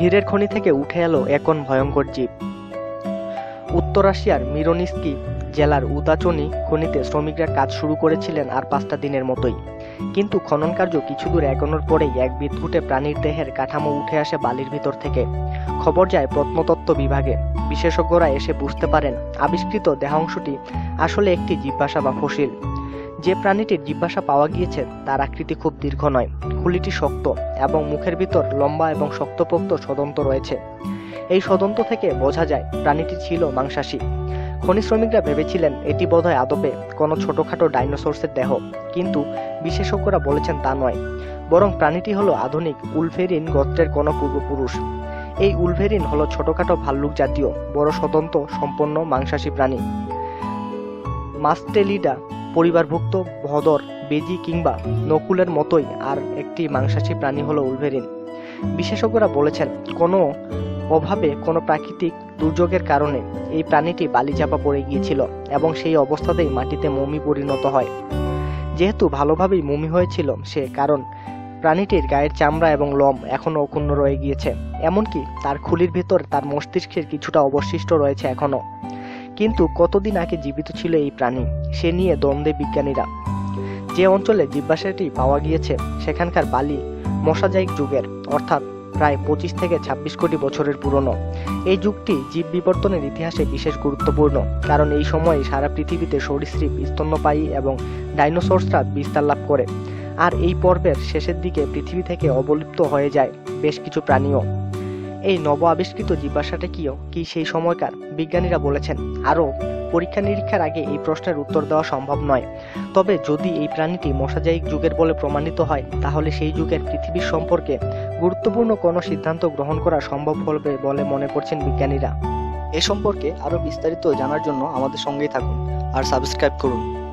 হীরের খনি থেকে উঠে এলো একন ভয়ঙ্কর জীব। উত্তর রাশিয়ার মিরোনিস্কি জেলার উদাচনি খনিতে শ্রমিকরা কাজ শুরু করেছিলেন আর পাঁচটা দিনের মতোই। কিন্তু খনন কার্য কিছু দূর এগোনোর পরেই এক বিদ্যুটে প্রাণীর দেহের কাঠামো উঠে আসে বালির ভিতর থেকে। খবর যায় প্রত্নতত্ত্ব বিভাগে। বিশেষজ্ঞরা এসে বুঝতে পারেন, আবিষ্কৃত দেহাংশটি আসলে একটি জিজ্ঞাসা বা ফসিল। যে প্রাণীটির জিজ্ঞাসা পাওয়া গিয়েছে, তার আকৃতি খুব দীর্ঘ নয়। খুলিটি শক্ত এবং মুখের ভিতর লম্বা এবং শক্তপোক্ত সদন্ত রয়েছে। এই সদন্ত থেকে বোঝা যায়, প্রাণীটি ছিল মাংসাশী। খনি শ্রমিকরা ভেবেছিলেন এটি বোধহয় আদপে কোনো ছোটোখাটো ডাইনোসরসের দেহ, কিন্তু বিশেষজ্ঞরা বলেছেন তা নয়। বরং প্রাণীটি হলো আধুনিক উলফেরিন গোত্রের কোনো পূর্বপুরুষ। এই উলভেরিন হলো ছোটখাটো ভাল্লুক জাতীয়, বড় স্বতন্ত্র, সম্পন্ন মাংসাশী প্রাণী। মাস্টেলিডা পরিবারভুক্ত ভদর বেজি কিংবা নকুলের মতোই আর একটি মাংসাশী প্রাণী হলো উলভেরিন। বিশেষজ্ঞরা বলেছেন, কোনো অভাবে, কোনো প্রাকৃতিক দুর্যোগের কারণে এই প্রাণীটি বালিচাপা পড়ে গিয়েছিল এবং সেই অবস্থাতেই মাটিতে মমি পরিণত হয়। যেহেতু ভালোভাবেই মমি হয়েছিল, সে কারণ প্রাণীটির গায়ের চামড়া এবং লম এখনও অক্ষুণ্ণ রয়ে গিয়েছে। এমনকি তার খুলির ভেতর তার মস্তিষ্কের কিছুটা অবশিষ্ট রয়েছে এখনও। কিন্তু কতদিন আগে জীবিত ছিল এই প্রাণী, সে নিয়ে দ্বন্দ্বে বিজ্ঞানীরা। যে অঞ্চলে জীবাশ্মটি পাওয়া গিয়েছে, সেখানকার বালি মশাজাইক যুগের, অর্থাৎ প্রায় পঁচিশ থেকে ছাব্বিশ কোটি বছরের পুরনো। এই যুগটি জীব বিবর্তনের ইতিহাসে বিশেষ গুরুত্বপূর্ণ, কারণ এই সময়ে সারা পৃথিবীতে সরীসৃপ, স্তন্যপায়ী এবং ডাইনোসরসরা বিস্তার লাভ করে। আর এই পর্বের শেষের দিকে পৃথিবী থেকে অবলুপ্ত হয়ে যায় বেশ কিছু প্রাণীও। এই নব আবিষ্কৃত জীবাশ্মাটা কিও কি সেই সময়কার? বিজ্ঞানীরা বলেছেন, আরও পরীক্ষা নিরীক্ষার আগে এই প্রশ্নের উত্তর দেওয়া সম্ভব নয়। তবে যদি এই প্রাণীটি মশাজাইক যুগের বলে প্রমাণিত হয়, তাহলে সেই যুগের পৃথিবীর সম্পর্কে গুরুত্বপূর্ণ কোনো সিদ্ধান্ত গ্রহণ করা সম্ভব হবে বলে মনে করছেন বিজ্ঞানীরা। এ সম্পর্কে আরও বিস্তারিত জানার জন্য আমাদের সঙ্গেই থাকুন আর সাবস্ক্রাইব করুন।